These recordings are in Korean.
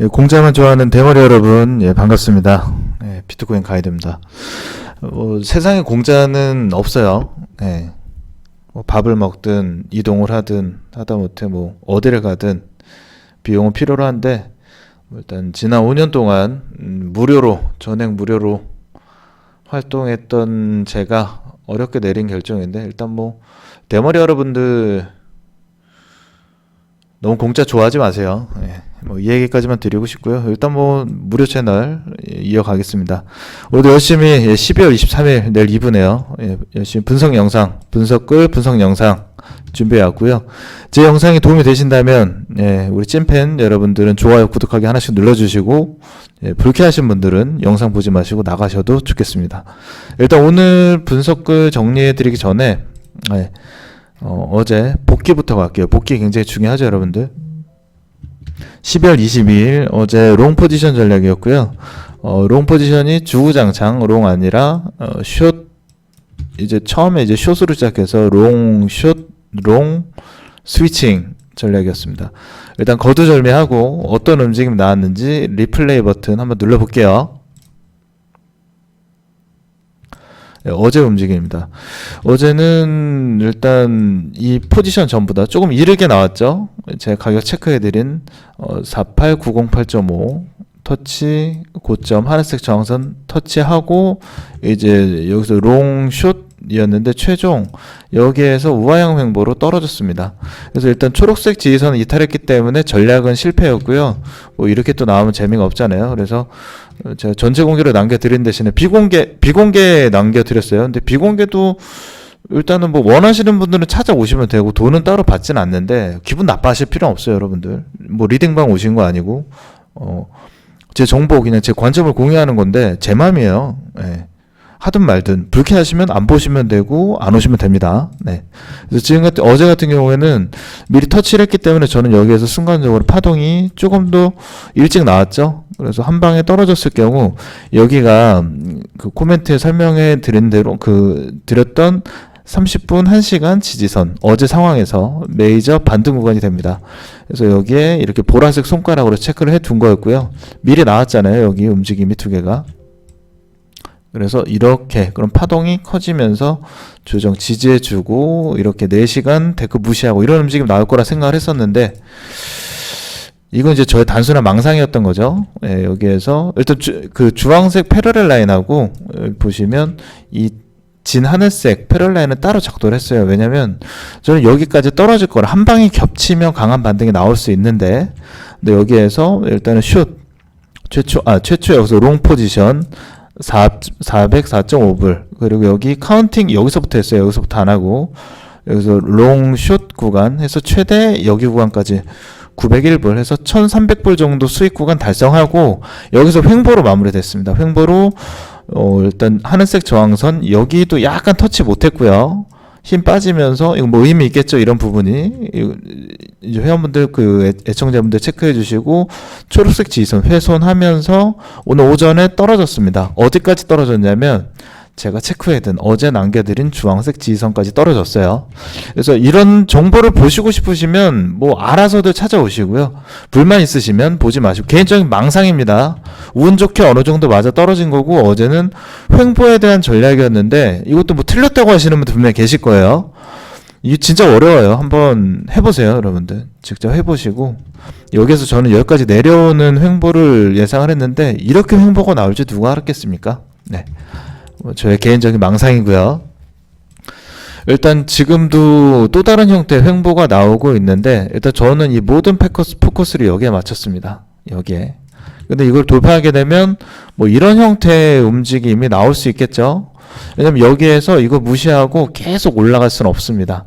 예, 공자만 좋아하는 대머리 여러분, 예, 반갑습니다. 예, 비트코인 가이드입니다. 어, 세상에 공짜는 없어요. 예. 뭐 밥을 먹든 이동을 하든 하다못해 뭐 어디를 가든 비용은 필요로 한데 뭐 일단 지난 5년 동안 음, 무료로 전액 무료로 활동했던 제가 어렵게 내린 결정인데 일단 뭐 대머리 여러분들 너무 공짜 좋아하지 마세요. 예, 뭐이 얘기까지만 드리고 싶고요. 일단 뭐 무료 채널 예, 이어가겠습니다. 오늘도 열심히 예, 12월 23일 내일 2부네요. 예, 열심히 분석 영상, 분석글 분석 영상 준비해 왔고요. 제 영상이 도움이 되신다면 예, 우리 찐팬 여러분들은 좋아요, 구독하기 하나씩 눌러주시고 예, 불쾌하신 분들은 영상 보지 마시고 나가셔도 좋겠습니다. 일단 오늘 분석글 정리해드리기 전에 예, 어, 어제 복귀부터 갈게요. 복귀 굉장히 중요하죠, 여러분들. 12월 22일 어제 롱 포지션 전략이었고요. 어, 롱 포지션이 주구장창 롱 아니라 어, 숏 이제 처음에 이제 숏으로 시작해서 롱, 숏, 롱 스위칭 전략이었습니다. 일단 거두절미하고 어떤 움직임 나왔는지 리플레이 버튼 한번 눌러볼게요. 예, 어제 움직임입니다. 어제는 일단 이 포지션 전부 다 조금 이르게 나왔죠. 제가 가격 체크해드린 어, 48908.5 터치 고점 하늘색 저항선 터치하고 이제 여기서 롱숏 이었는데 최종 여기에서 우하형 횡보로 떨어졌습니다. 그래서 일단 초록색 지지선을 이탈했기 때문에 전략은 실패였고요. 뭐 이렇게 또 나오면 재미가 없잖아요. 그래서 어, 제가 전체 공개로 남겨드린 대신에 비공개 비공개 남겨드렸어요. 근데 비공개도 일단은 뭐 원하시는 분들은 찾아오시면 되고 돈은 따로 받지는 않는데 기분 나빠하실 필요 없어요, 여러분들. 뭐 리딩방 오신 거 아니고 어. 제 정보 그냥 제 관점을 공유하는 건데 제 마음이에요. 예. 하든 말든 불쾌하시면 안 보시면 되고 안 오시면 됩니다. 네. 그래서 지금 같은 어제 같은 경우에는 미리 터치를 했기 때문에 저는 여기에서 순간적으로 파동이 조금 더 일찍 나왔죠. 그래서 한 방에 떨어졌을 경우 여기가 음, 그 코멘트에 설명해 드린 대로 그 드렸던 30분 1시간 지지선 어제 상황에서 메이저 반등 구간이 됩니다. 그래서 여기에 이렇게 보라색 손가락으로 체크를 해 둔 거였고요. 미리 나왔잖아요. 여기 움직임이 두 개가. 그래서 이렇게 그럼 파동이 커지면서 조정 지지해 주고 이렇게 4시간 데크 무시하고 이런 움직임 나올 거라 생각을 했었는데 이건 이제 저의 단순한 망상이었던 거죠. 예, 여기에서 일단 주, 그 주황색 패러렐 라인하고 어, 보시면 이 진 하늘색 패럴 라인은 따로 작도를 했어요. 왜냐면 저는 여기까지 떨어질 거라 한 방에 겹치면 강한 반등이 나올 수 있는데 근데 여기에서 일단은 슛 최초 아 최초 여기서 롱 포지션 4 404.5불 그리고 여기 카운팅 여기서부터 했어요. 여기서부터 안 하고 여기서 롱숏 구간 해서 최대 여기 구간까지 901불 해서 1300불 정도 수익 구간 달성하고 여기서 횡보로 마무리됐습니다. 횡보로 어, 일단 하늘색 저항선 여기도 약간 터치 못했고요. 힘 빠지면서 이거 뭐 의미 있겠죠 이런 부분이 이제 회원분들 그 애- 애청자분들 체크해 주시고 초록색 지선 훼손하면서 오늘 오전에 떨어졌습니다. 어디까지 떨어졌냐면 제가 체크해둔 어제 남겨드린 주황색 지선까지 떨어졌어요. 그래서 이런 정보를 보시고 싶으시면 뭐 알아서들 찾아오시고요. 불만 있으시면 보지 마시고 개인적인 망상입니다. 운 좋게 어느 정도 맞아 떨어진 거고 어제는 횡보에 대한 전략이었는데 이것도 뭐 틀렸다고 하시는 분들 분명히 계실 거예요. 이게 진짜 어려워요. 한번 해보세요, 여러분들. 직접 해보시고 여기서 저는 여기까지 내려오는 횡보를 예상을 했는데 이렇게 횡보가 나올 줄 누가 알았겠습니까? 네. 뭐 저의 개인적인 망상이고요. 일단 지금도 또 다른 형태의 횡보가 나오고 있는데 일단 저는 이 모든 포커스, 포커스를 여기에 맞췄습니다. 여기에. 근데 이걸 돌파하게 되면 뭐 이런 형태의 움직임이 나올 수 있겠죠. 왜냐면 여기에서 이거 무시하고 계속 올라갈 수는 없습니다.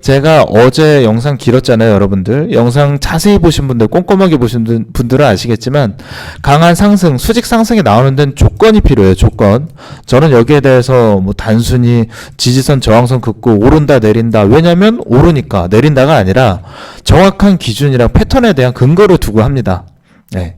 제가 어제 영상 길었잖아요, 여러분들. 영상 자세히 보신 분들, 꼼꼼하게 보신 분- 분들은 아시겠지만, 강한 상승, 수직 상승이 나오는 데는 조건이 필요해요, 조건. 저는 여기에 대해서 뭐 단순히 지지선, 저항선 긋고 오른다, 내린다. 왜냐면 오르니까, 내린다가 아니라 정확한 기준이랑 패턴에 대한 근거를 두고 합니다. 네.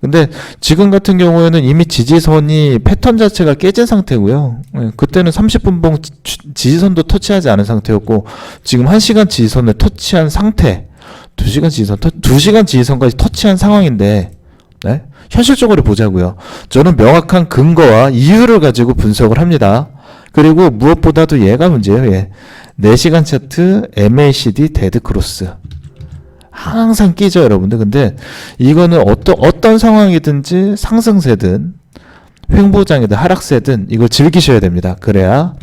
근데 지금 같은 경우에는 이미 지지선이 패턴 자체가 깨진 상태고요. 예, 그때는 30분봉 지- 지지선도 터치하지 않은 상태였고 지금 1시간 지지선을 터치한 상태 2시간 지지선 터, 2시간 지지선까지 터치한 상황인데 네? 현실적으로 보자고요. 저는 명확한 근거와 이유를 가지고 분석을 합니다. 그리고 무엇보다도 얘가 문제예요. 얘. 4시간 차트 MACD 데드 크로스. 항상 끼죠, 여러분들. 근데 이거는 어떤 어떤 상황이든지 상승세든 횡보장이든 하락세든 이걸 즐기셔야 됩니다. 그래야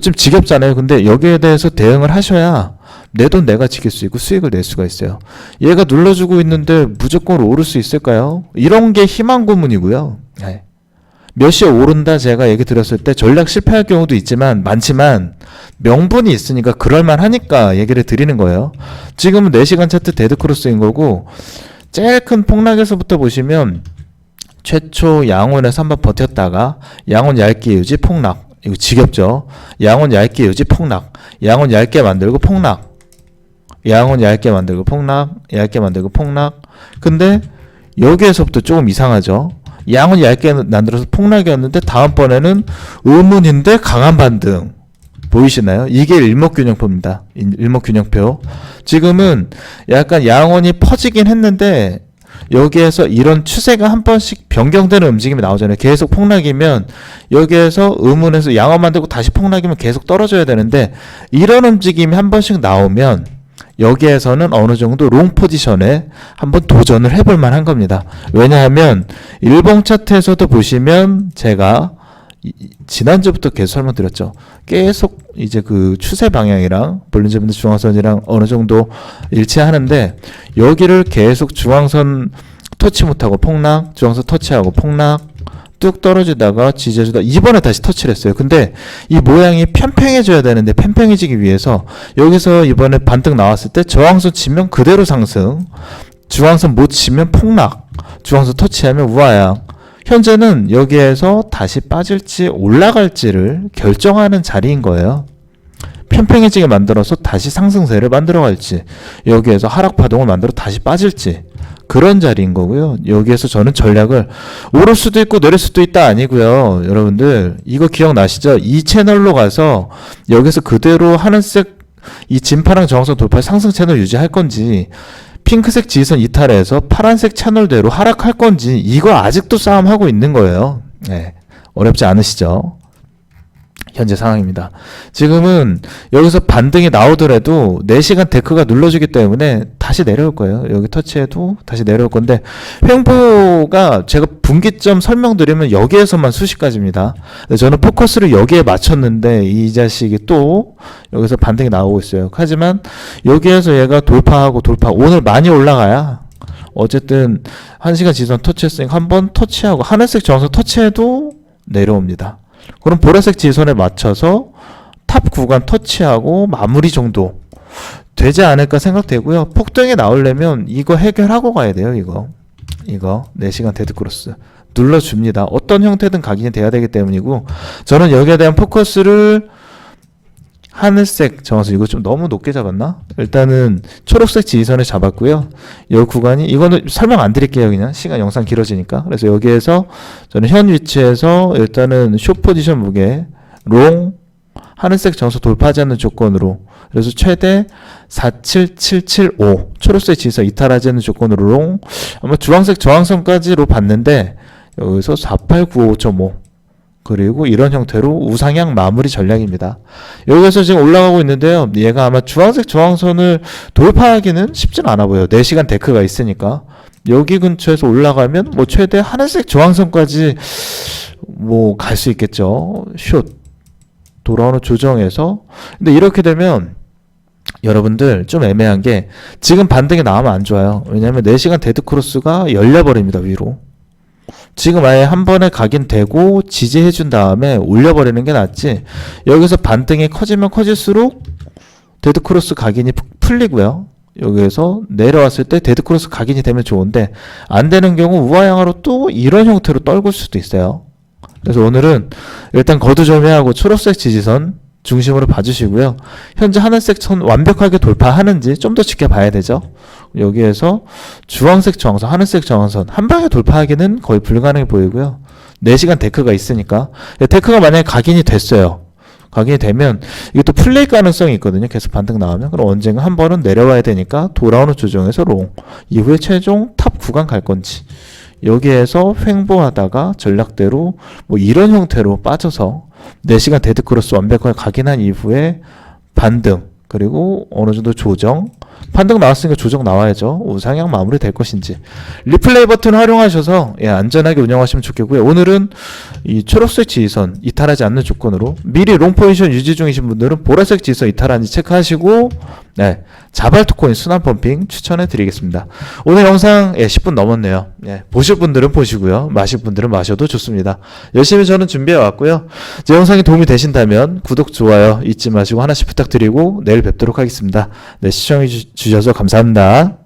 좀 지겹잖아요. 근데 여기에 대해서 대응을 하셔야 내 돈 내가 지킬 수 있고 수익을 낼 수가 있어요. 얘가 눌러주고 있는데 무조건 오를 수 있을까요? 이런 게 희망 고문이고요. 네. 몇 시에 오른다 제가 얘기 드렸을 때 전략 실패할 경우도 있지만 많지만 명분이 있으니까 그럴만 하니까 얘기를 드리는 거예요. 지금은 4시간 차트 데드크로스인 거고 제일 큰 폭락에서부터 보시면 최초 양원에서 한번 버텼다가 양원 얇게 유지 폭락. 이거 지겹죠? 양원 얇게 유지 폭락. 양원 얇게 만들고 폭락. 양원 얇게 만들고 폭락. 얇게 만들고 폭락. 근데 여기에서부터 조금 이상하죠? 양은 얇게 만들어서 폭락이었는데 다음번에는 의문인데 강한 반등 보이시나요? 이게 일목균형표입니다. 일- 일목균형표. 지금은 약간 양원이 퍼지긴 했는데 여기에서 이런 추세가 한 번씩 변경되는 움직임이 나오잖아요. 계속 폭락이면 여기에서 의문에서 양원 만들고 다시 폭락이면 계속 떨어져야 되는데 이런 움직임이 한 번씩 나오면 여기에서는 어느 정도 롱 포지션에 한번 도전을 해볼 만한 겁니다. 왜냐하면 일봉 차트에서도 보시면 제가 지난주부터 계속 설명드렸죠. 계속 이제 그 추세 방향이랑 볼린저 밴드 중앙선이랑 어느 정도 일치하는데 여기를 계속 중앙선 터치 못하고 폭락, 중앙선 터치하고 폭락, 뚝 떨어지다가 지져주다 이번에 다시 터치를 했어요. 근데 이 모양이 편평해져야 되는데 편평해지기 위해서 여기서 이번에 반등 나왔을 때 저항선 치면 그대로 상승, 중앙선 못 치면 폭락, 중앙선 터치하면 우하향. 현재는 여기에서 다시 빠질지 올라갈지를 결정하는 자리인 거예요. 편평해지게 만들어서 다시 상승세를 만들어 갈지 여기에서 하락 파동을 만들어 다시 빠질지 그런 자리인 거고요. 여기에서 저는 전략을 오를 수도 있고 내릴 수도 있다 아니고요. 여러분들 이거 기억나시죠? 이 채널로 가서 여기서 그대로 하늘색 이 진파랑 정선 돌파 상승 채널 유지할 건지 핑크색 지선 이탈해서 파란색 채널대로 하락할 건지 이거 아직도 싸움하고 있는 거예요. 네. 어렵지 않으시죠? 현재 상황입니다. 지금은 여기서 반등이 나오더라도 4시간 데크가 눌러주기 때문에 다시 내려올 거예요. 여기 터치해도 다시 내려올 건데 횡보가 제가 분기점 설명드리면 여기에서만 수식까지입니다. 근데 저는 포커스를 여기에 맞췄는데 이 자식이 또 여기서 반등이 나오고 있어요. 하지만 여기에서 얘가 돌파하고 돌파 오늘 많이 올라가야 어쨌든 1시간 지선 터치했으니까 한 번 터치하고 하늘색 정선 터치해도 내려옵니다. 그럼 보라색 지선에 맞춰서 탑 구간 터치하고 마무리 정도 되지 않을까 생각되고요. 폭등이 나오려면 이거 해결하고 가야 돼요. 이거 이거 4시간 데드크로스 눌러줍니다. 어떤 형태든 각인이 돼야 되기 때문이고 저는 여기에 대한 포커스를 하늘색 정화선 이거 좀 너무 높게 잡았나? 일단은 초록색 지선에 잡았고요. 이 구간이 이거는 설명 안 드릴게요. 그냥 시간 영상 길어지니까. 그래서 여기에서 저는 현 위치에서 일단은 쇼 포지션 무게 롱 하늘색 정수 돌파하지 않는 조건으로 그래서 최대 47775 초록색 지선 이탈하지 않는 조건으로 롱 아마 주황색 저항선까지로 봤는데 여기서 48955.5 그리고 이런 형태로 우상향 마무리 전략입니다. 여기서 지금 올라가고 있는데요. 얘가 아마 주황색 저항선을 돌파하기는 쉽진 않아 보여요. 4시간 데크가 있으니까. 여기 근처에서 올라가면 뭐 최대 하늘색 저항선까지 뭐 갈 수 있겠죠. 숏. 돌아오는 조정에서. 근데 이렇게 되면 여러분들 좀 애매한 게 지금 반등이 나오면 안 좋아요. 왜냐면 4시간 데드 크로스가 열려버립니다. 위로. 지금 아예 한 번에 각인되고 지지해 준 다음에 올려버리는 게 낫지. 여기서 반등이 커지면 커질수록 데드크로스 각인이 푸- 풀리고요. 여기에서 내려왔을 때 데드크로스 각인이 되면 좋은데 안 되는 경우 우하향으로 또 이런 형태로 떨굴 수도 있어요. 그래서 오늘은 일단 거두절미하고 초록색 지지선 중심으로 봐주시고요. 현재 하늘색 선 완벽하게 돌파하는지 좀 더 지켜봐야 되죠 여기에서 주황색 저항선, 하늘색 저항선 한 방에 돌파하기는 거의 불가능해 보이고요. 4시간 데크가 있으니까 데크가 만약에 각인이 됐어요. 각인이 되면 이게 또 플레이 가능성이 있거든요. 계속 반등 나오면 그럼 언젠가 한 번은 내려와야 되니까 돌아오는 조정에서 롱 이후에 최종 탑 구간 갈 건지 여기에서 횡보하다가 전략대로 뭐 이런 형태로 빠져서 4시간 데드크로스 완벽하게 각인한 이후에 반등 그리고 어느 정도 조정 판등 나왔으니까 조정 나와야죠. 우상향 마무리 될 것인지. 리플레이 버튼 활용하셔서 예, 안전하게 운영하시면 좋겠고요. 오늘은 이 초록색 지선 이탈하지 않는 조건으로 미리 롱 포지션 유지 중이신 분들은 보라색 지선 이탈하는지 체크하시고 네 자발토코인 순환 펌핑 추천해 드리겠습니다. 오늘 영상 예, 10분 넘었네요. 예, 보실 분들은 보시고요. 마실 분들은 마셔도 좋습니다. 열심히 저는 준비해 왔고요. 제 영상이 도움이 되신다면 구독 좋아요 잊지 마시고 하나씩 부탁드리고 내일 뵙도록 하겠습니다. 네 시청해 주- 주셔서 감사합니다